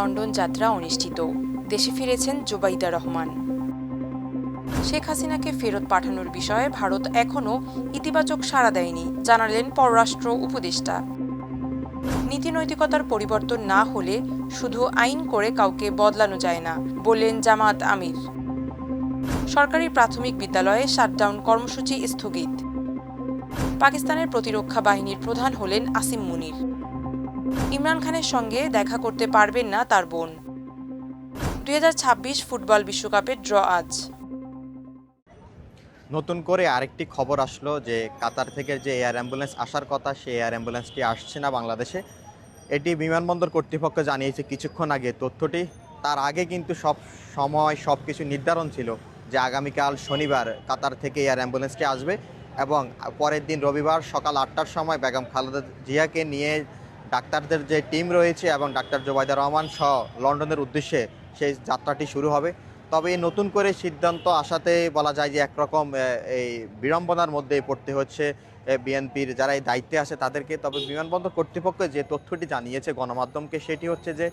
London যাত্রা অনুষ্ঠিত। দেশে ফিরেছেন জুবাইদা রহমান। শেখ হাসিনাকে ফেরত পাঠানোর বিষয়ে ভারত এখনও ইতিবাচক সাড়া দেয়নি, জানালেন পররাষ্ট্র উপদেষ্টা। নীতিনৈতিকতার পরিবর্তন না হলে শুধু আইন করে কাউকে বদলানো যায় না, বললেন জামাত আমির। সরকারি প্রাথমিক বিদ্যালয়ে শাটডাউন কর্মসূচি স্থগিত। পাকিস্তানের প্রতিরক্ষা বাহিনীর প্রধান হলেন আসিম মুনির। ইমরান খানের সঙ্গে দেখা করতে পারবেন না তার বোন। দু হাজার ছাব্বিশ ফুটবল বিশ্বকাপের ড্র আজ। নতুন করে আরেকটি খবর আসলো যে কাতার থেকে যে এয়ার অ্যাম্বুলেন্স আসার কথা, সেই এয়ার অ্যাম্বুলেন্সটি আসছে না বাংলাদেশে। এটি বিমানবন্দর কর্তৃপক্ষ জানিয়েছে কিছুক্ষণ আগে। তথ্যটি তার আগে কিন্তু সব সময় সব কিছু নির্ধারণ ছিল যে আগামীকাল শনিবার কাতার থেকে এয়ার অ্যাম্বুলেন্সটি আসবে এবং পরের দিন রবিবার সকাল আটটার সময় বেগম খালেদা জিয়াকে নিয়ে ডাক্তারদের যে টিম রয়েছে এবং ডাক্তার জোবাইদা রহমান সহ লন্ডনের উদ্দেশ্যে সেই যাত্রাটি শুরু হবে। তবে এই নতুন করে সিদ্ধান্ত আসাতে বলা যায় যে একরকম এই বিড়ম্বনার মধ্যে পড়তে হচ্ছে বিএনপির যারা এই দায়িত্বে আছে তাদেরকে। তবে বিমানবন্দর কর্তৃপক্ষ যে তথ্যটি জানিয়েছে গণমাধ্যমকে সেটি হচ্ছে যে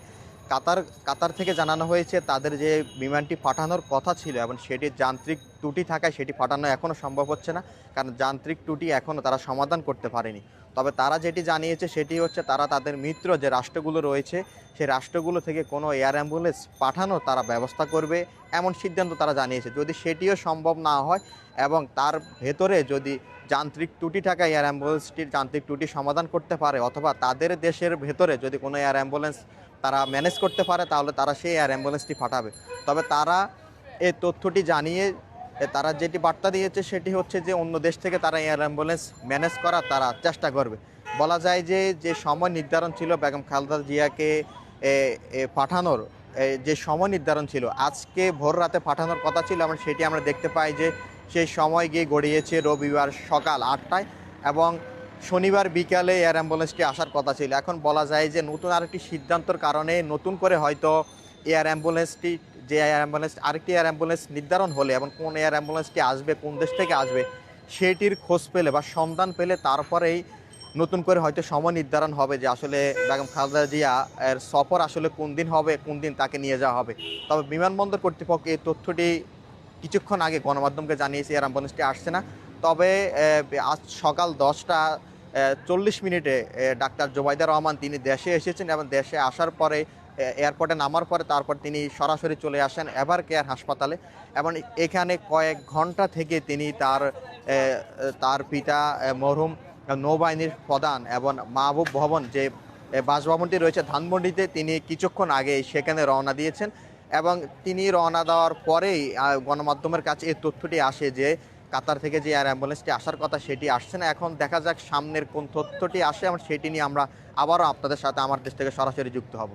কাতার কাতার থেকে জানানো হয়েছে তাদের যে বিমানটি পাঠানোর কথা ছিল এবং সেটির যান্ত্রিক ত্রুটি থাকায় সেটি পাঠানো এখনও সম্ভব হচ্ছে না, কারণ যান্ত্রিক ত্রুটি এখনও তারা সমাধান করতে পারেনি। তবে তারা যেটি জানিয়েছে সেটি হচ্ছে তারা তাদের মিত্র যে রাষ্ট্রগুলো রয়েছে সেই রাষ্ট্রগুলো থেকে কোনো এয়ার অ্যাম্বুলেন্স পাঠানোর তারা ব্যবস্থা করবে এমন সিদ্ধান্ত তারা জানিয়েছে। যদি সেটিও সম্ভব না হয় এবং তার ভেতরে যদি যান্ত্রিক ত্রুটি থাকা এয়ার অ্যাম্বুলেন্সটির যান্ত্রিক ত্রুটি সমাধান করতে পারে অথবা তাদের দেশের ভেতরে যদি কোনো এয়ার অ্যাম্বুলেন্স তারা ম্যানেজ করতে পারে, তাহলে তারা সেই এয়ার অ্যাম্বুলেন্সটি পাঠাবে। তবে তারা এই তথ্যটি জানিয়ে তারা যেটি বার্তা দিয়েছে সেটি হচ্ছে যে অন্য দেশ থেকে তারা এয়ার অ্যাম্বুলেন্স ম্যানেজ করার তারা চেষ্টা করবে। বলা যায় যে যে সময় নির্ধারণ ছিল বেগম খালদা জিয়াকে পাঠানোর যে সময় নির্ধারণ ছিল, আজকে ভোর রাতে পাঠানোর কথা ছিল, আমরা সেটি আমরা দেখতে পাই যে সেই সময় গিয়ে গড়িয়েছে রবিবার সকাল আটটায় এবং শনিবার বিকালে এয়ার অ্যাম্বুলেন্সটি আসার কথা ছিল। এখন বলা যায় যে নতুন আরেকটি সিদ্ধান্তর কারণে নতুন করে হয়তো এয়ার অ্যাম্বুলেন্সটি যে এয়ার অ্যাম্বুলেন্স, আরেকটি এয়ার অ্যাম্বুলেন্স নির্ধারণ হলে এবং কোন এয়ার অ্যাম্বুলেন্সটি আসবে, কোন দেশ থেকে আসবে, সেটির খোঁজ পেলে বা সন্ধান পেলে তারপরেই নতুন করে হয়তো সময় নির্ধারণ হবে যে আসলে বেগম খালেদা জিয়া এর সফর আসলে কোন দিন হবে, কোন দিন তাকে নিয়ে যাওয়া হবে। তবে বিমানবন্দর কর্তৃপক্ষ এই তথ্যটি কিছুক্ষণ আগে গণমাধ্যমকে জানিয়েছে, এয়ার অ্যাম্বুলেন্সটি আসছে না। তবে আজ সকাল দশটা চল্লিশ মিনিটে ডাক্তার জোবাইদা রহমান তিনি দেশে এসেছেন এবং দেশে আসার পরে এয়ারপোর্টে নামার পরে তারপর তিনি সরাসরি চলে আসেন এভার কেয়ার হাসপাতালে। এবং এখানে কয়েক ঘণ্টা থেকে তিনি তার তার পিতা মরহুম নৌবাহিনীর প্রধান এবং মাহবুব ভবন যে বাসভবনটি রয়েছে ধানমন্ডিতে, তিনি কিছুক্ষণ আগে সেখানে রওনা দিয়েছেন। এবং তিনি রওনা দেওয়ার পরেই গণমাধ্যমের কাছে এই তথ্যটি আসে যে, কাতার থেকে যে এয়ার অ্যাম্বুলেন্সটি আসার কথা সেটি আসছে না। এখন দেখা যাক সামনের কোন তথ্যটি আসে এবং সেটি নিয়ে আমরা আবারও আপনাদের সাথে, আমার দেশ থেকে সরাসরি যুক্ত হব।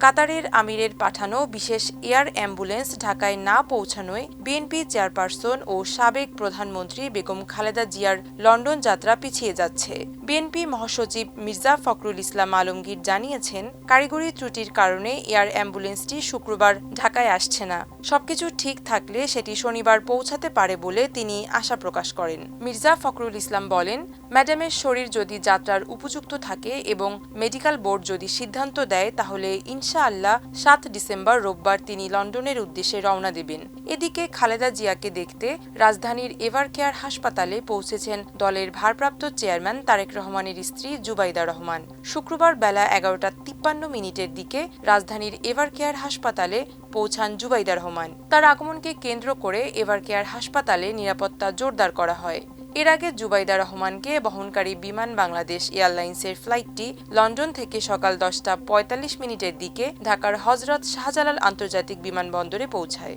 কাতারের আমিরের পাঠানো বিশেষ এয়ার অ্যাম্বুলেন্স ঢাকায় না পৌঁছানোয় বিএনপি চেয়ারপারসন ও সাবেক প্রধানমন্ত্রী বেগম খালেদা জিয়ার লন্ডন যাত্রা পিছিয়ে যাচ্ছে। বিএনপি মহাসচিব মির্জা ফখরুল ইসলাম আলমগীর জানিয়েছেন, কারিগরি ত্রুটির কারণে এয়ার অ্যাম্বুলেন্সটি শুক্রবার ঢাকায় আসছে না। সবকিছু ঠিক থাকলে সেটি শনিবার পৌঁছাতে পারে বলে তিনি আশা প্রকাশ করেন। মির্জা ফখরুল ইসলাম বলেন, ম্যাডামের শরীর যদি যাত্রার উপযুক্ত থাকে এবং মেডিকেল বোর্ড যদি সিদ্ধান্ত দেয়, তাহলে ইনশাআল্লাহ সাত ডিসেম্বর রোববার তিনি লন্ডনের উদ্দেশ্যে রওনা দেবেন। এদিকে খালেদা জিয়াকে দেখতে রাজধানীর এভার কেয়ার হাসপাতালে পৌঁছেছেন দলের ভারপ্রাপ্ত চেয়ারম্যান তারেক রহমানের স্ত্রী জুবাইদা রহমান। শুক্রবার বেলা এগারোটা তিপ্পান্ন মিনিটের দিকে রাজধানীর এভার কেয়ার হাসপাতালে পৌঁছান জুবাইদা রহমান। তার আগমনকে কেন্দ্র করে এভার কেয়ার হাসপাতালে নিরাপত্তা জোরদার করা হয়। এর আগে জুবাইদা রহমানকে বহনকারী বিমান বাংলাদেশ এয়ারলাইন্সের ফ্লাইটটি লন্ডন থেকে সকাল দশটা পঁয়তাল্লিশ মিনিটের দিকে ঢাকার হজরত শাহজালাল আন্তর্জাতিক বিমানবন্দরে পৌঁছায়।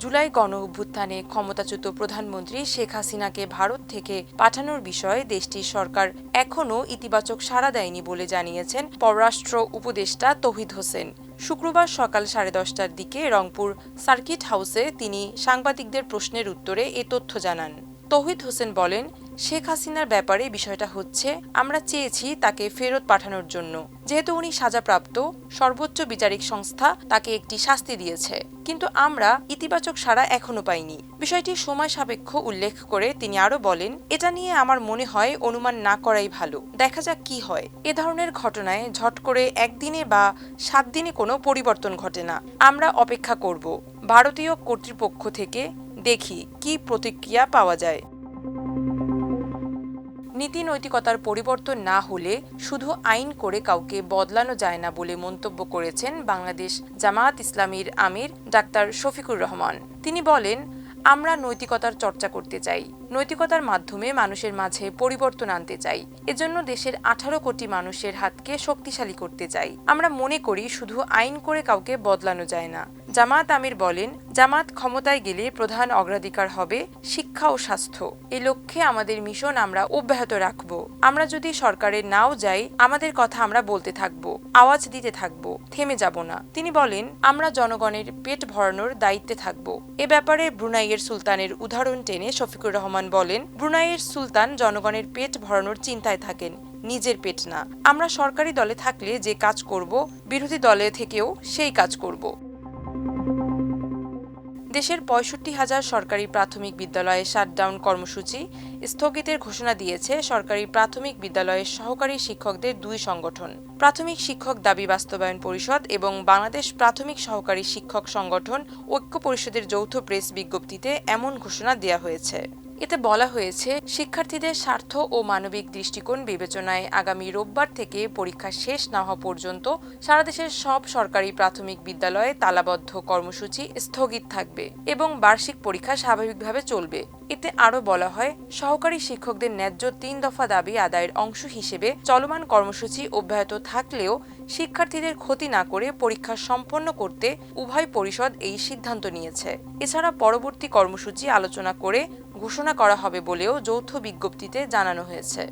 জুলাই গণ অভ্যুত্থানে ক্ষমতাচ্যুত প্রধানমন্ত্রী শেখ হাসিনাকে ভারত থেকে পাঠানোর বিষয়ে দেশটির সরকার এখনও ইতিবাচক সাড়া দেয়নি বলে জানিয়েছেন পররাষ্ট্র উপদেষ্টা তৌহিদ হোসেন। শুক্রবার সকাল সাড়ে দশটার দিকে রংপুর সার্কিট হাউসে তিনি সাংবাদিকদের প্রশ্নের উত্তরে এ তথ্য জানান। তৌহিদ হোসেন বলেন, শেখ হাসিনার ব্যাপারে বিষয়টা হচ্ছে, আমরা চেয়েছি তাকে ফেরত পাঠানোর জন্য। যেহেতু উনি সাজাপ্রাপ্ত, সর্বোচ্চ বিচারিক সংস্থা তাকে একটি শাস্তি দিয়েছে। কিন্তু আমরা ইতিবাচক সাড়া এখনও পাইনি। বিষয়টি সময় সাপেক্ষ উল্লেখ করে তিনি আরও বলেন, এটা নিয়ে আমার মনে হয় অনুমান না করাই ভালো। দেখা যাক কি হয়। এ ধরনের ঘটনায় ঝট করে একদিনে বা সাত দিনে কোনো পরিবর্তন ঘটে না। আমরা অপেক্ষা করব। ভারতীয় কর্তৃপক্ষ থেকে দেখি কি প্রতিক্রিয়া পাওয়া যায়। নীতি নৈতিকতার পরিবর্তন না হলে শুধু আইন করে কাউকে বদলানো যায় না বলে মন্তব্য করেছেন বাংলাদেশ জামায়াত ইসলামীর আমির ডাক্তার শফিকুর রহমান। তিনি বলেন, আমরা নৈতিকতার চর্চা করতে চাই। নৈতিকতার মাধ্যমে মানুষের মাঝে পরিবর্তন আনতে চাই। এজন্য দেশের আঠারো কোটি মানুষের হাতকে শক্তিশালী করতে চাই। আমরা মনে করি শুধু আইন করে কাউকে বদলানো যায় না। জামাত আমির বলেন, জামাত ক্ষমতায় গেলে প্রধান অগ্রাধিকার হবে শিক্ষা ও স্বাস্থ্য। এই লক্ষ্যে আমাদের মিশন আমরা অব্যাহত রাখব। আমরা যদি সরকারে নাও যাই, আমাদের কথা আমরা বলতে থাকব, আওয়াজ দিতে থাকব, থেমে যাব না। তিনি বলেন, আমরা জনগণের পেট ভরানোর দায়িত্বে থাকব। এ ব্যাপারে ব্রুনাইয়ের সুলতানের উদাহরণ টেনে শফিকুর রহমান বলেন, ব্রুনাইয়ের সুলতান জনগণের পেট ভরানোর চিন্তায় থাকেন, নিজের পেট না। আমরা সরকারি দলে থাকলে যে কাজ করব, বিরোধী দলে থেকেও সেই কাজ করব। দেশের পঁয়ষট্টি হাজার সরকারি প্রাথমিক বিদ্যালয়ে শাটডাউন কর্মসূচি স্থগিতের ঘোষণা দিয়েছে সরকারি প্রাথমিক বিদ্যালয়ের সহকারী শিক্ষকদের দুই সংগঠন। প্রাথমিক শিক্ষক দাবি বাস্তবায়ন পরিষদ এবং বাংলাদেশ প্রাথমিক সহকারী শিক্ষক সংগঠন ঐক্য পরিষদের যৌথ প্রেস বিজ্ঞপ্তিতে এমন ঘোষণা দেওয়া হয়েছে। এতে বলা হয়েছে, শিক্ষার্থীদের স্বার্থ ও মানবিক দৃষ্টিকোণ বিবেচনায় আগামী রোববার থেকে পরীক্ষা শেষ না হওয়া পর্যন্ত সারা দেশের সব সরকারি প্রাথমিক বিদ্যালয়ে তালাবদ্ধ কর্মসূচি স্থগিত থাকবে এবং বার্ষিক পরীক্ষা স্বাভাবিকভাবে চলবে। এতে আরও বলা হয়, সহকারী শিক্ষকদের ন্যায্য তিন দফা দাবি আদায়ের অংশ হিসেবে চলমান কর্মসূচি অব্যাহত থাকলেও শিক্ষার্থীদের ক্ষতি না করে পরীক্ষা সম্পন্ন করতে উভয় পরিষদ এই সিদ্ধান্ত নিয়েছে। এছাড়া পরবর্তী কর্মসূচি আলোচনা করে ঘোষণা করা হবে বলেও যৌথ বিজ্ঞপ্তিতে জানানো হয়েছে।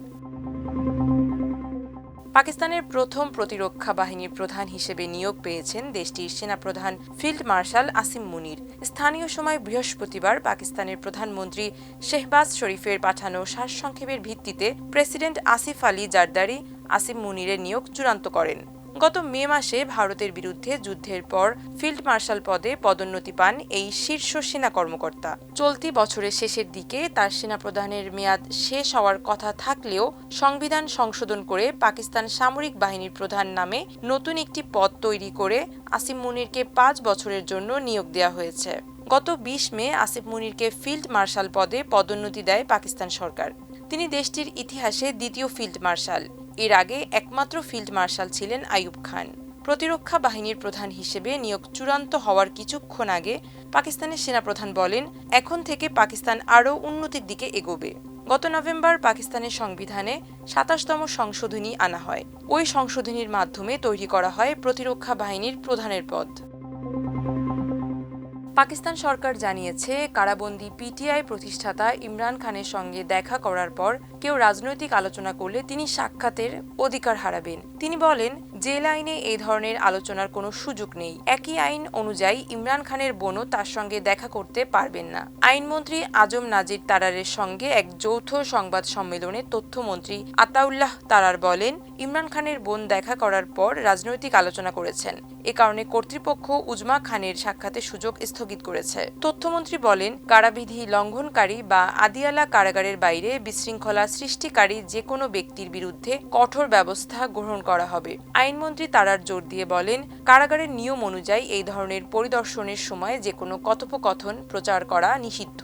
পাকিস্তানের প্রথম প্রতিরক্ষা বাহিনীর প্রধান হিসেবে নিয়োগ পেয়েছেন দেশটির সেনাপ্রধান ফিল্ড মার্শাল আসিম মুনির। স্থানীয় সময় বৃহস্পতিবার পাকিস্তানের প্রধানমন্ত্রী শেহবাজ শরীফের পাঠানো সারসংক্ষেপের ভিত্তিতে প্রেসিডেন্ট আসিফ আলী জারদারি আসিম মুনিরের নিয়োগ চূড়ান্ত করেন। গত মে মাসে ভারতের বিরুদ্ধে যুদ্ধের পর ফিল্ড মার্শাল পদে পদোন্নতি পান এই শীর্ষ সেনা কর্মকর্তা। চলতি বছরের শেষের দিকে তার সেনাপ্রধানের মেয়াদ শেষ হওয়ার কথা থাকলেও সংবিধান সংশোধন করে পাকিস্তান সামরিক বাহিনীর প্রধান নামে নতুন একটি পদ তৈরি করে আসিম মুনিরকে পাঁচ বছরের জন্য নিয়োগ দেওয়া হয়েছে। গত বিশ মে আসিফ মুনিরকে ফিল্ড মার্শাল পদে পদোন্নতি দেয় পাকিস্তান সরকার। তিনি দেশটির ইতিহাসে দ্বিতীয় ফিল্ড মার্শাল। এর আগে একমাত্র ফিল্ড মার্শাল ছিলেন আইয়ুব খান। প্রতিরক্ষা বাহিনীর প্রধান হিসেবে নিয়োগ চূড়ান্ত হওয়ার কিছুক্ষণ আগে পাকিস্তানের সেনাপ্রধান বলেন, এখন থেকে পাকিস্তান আরও উন্নতির দিকে এগোবে। গত নভেম্বর পাকিস্তানের সংবিধানে সাতাশতম সংশোধনী আনা হয়। ওই সংশোধনীর মাধ্যমে তৈরি করা হয় প্রতিরক্ষা বাহিনীর প্রধানের পদ। পাকিস্তান সরকার জানিয়েছে, কারাবন্দি পিটিআই প্রতিষ্ঠাতা ইমরান খানের সঙ্গে দেখা করার পর কেউ রাজনৈতিক আলোচনা করলে তিনি সাক্ষাতের অধিকার হারাবেন। তিনি বলেন জেল আইনে এই ধরনের আলোচনার কোনো সুযোগ নেই। একই আইন অনুযায়ী ইমরান খানের বোনও তার সঙ্গে দেখা করতে পারবেন না। আইনমন্ত্রী আজম নাজির তারারের সঙ্গে এক যৌথ সংবাদ সম্মেলনে তথ্যমন্ত্রী আতাউল্লাহ তারার বলেন, ইমরান খানের বোন দেখা করার পর রাজনৈতিক আলোচনা করেছেন। এ কারণে কর্তৃপক্ষ উজমা খানের সাক্ষাতে সুযোগ স্থগিত করেছে। তথ্যমন্ত্রী বলেন, কারাবিধি লঙ্ঘনকারী বা আদিয়ালা কারাগারের বাইরে বিশৃঙ্খলা সৃষ্টিকারী যে কোনো ব্যক্তির বিরুদ্ধে কঠোর ব্যবস্থা গ্রহণ করা হবে। আইনমন্ত্রী তারার জোর দিয়ে বলেন, কারাগারের নিয়ম অনুযায়ী এই ধরনের পরিদর্শনের সময় যে কোনো কথোপকথন প্রচার করা নিষিদ্ধ।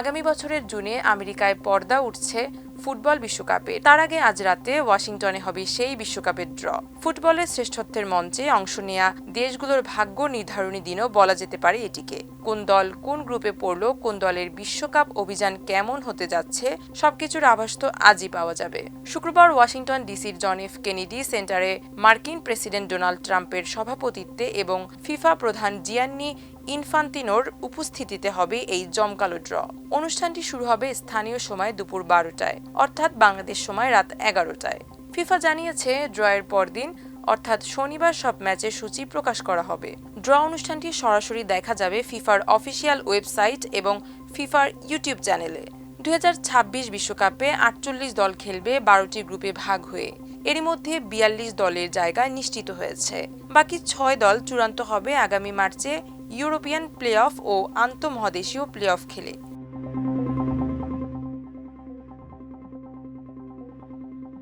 আগামী বছরের জুনে আমেরিকায় পর্দা উঠছে ফুটবল বিশ্বকাপে। তার আগে আজ রাতে ওয়াশিংটনে হবে সেই বিশ্বকাপের ড্র। ফুটবলের শ্রেষ্ঠত্বের মঞ্চে অংশ নেয়া দেশগুলোর ভাগ্য নির্ধারণী দিনও বলা যেতে পারে এটিকে। কোন দল কোন গ্রুপে পড়ল, কোন দলের বিশ্বকাপ অভিযান কেমন হতে যাচ্ছে, সবকিছুর আভাস তো আজই পাওয়া যাবে। শুক্রবার ওয়াশিংটন ডিসির জন এফ কেনেডি সেন্টারে মার্কিন প্রেসিডেন্ট ডোনাল্ড ট্রাম্পের সভাপতিত্বে এবং ফিফা প্রধান জিয়ান্নি ইনফান্তিনোর উপস্থিতিতে হবে এই জমকালো ড্র। অনুষ্ঠানটি শুরু হবে স্থানীয় সময় দুপুর বারোটায়, অর্থাৎ বাংলাদেশ সময় রাত এগারোটায়। ফিফা জানিয়েছে, ড্রয়ের পরদিন, অর্থাৎ শনিবার সব ম্যাচের সূচি প্রকাশ করা হবে। ড্র অনুষ্ঠানটি সরাসরি দেখা যাবে ফিফার অফিসিয়াল ওয়েবসাইট এবং ফিফার ইউটিউব চ্যানেলে। দুই বিশ্বকাপে আটচল্লিশ দল খেলবে বারোটি গ্রুপে ভাগ হয়ে। এরই মধ্যে বিয়াল্লিশ দলের জায়গা নিশ্চিত হয়েছে। বাকি ছয় দল চূড়ান্ত হবে আগামী মার্চে ইউরোপিয়ান প্লে অফ ও আন্তঃমহাদেশীয় প্লে অফ খেলে।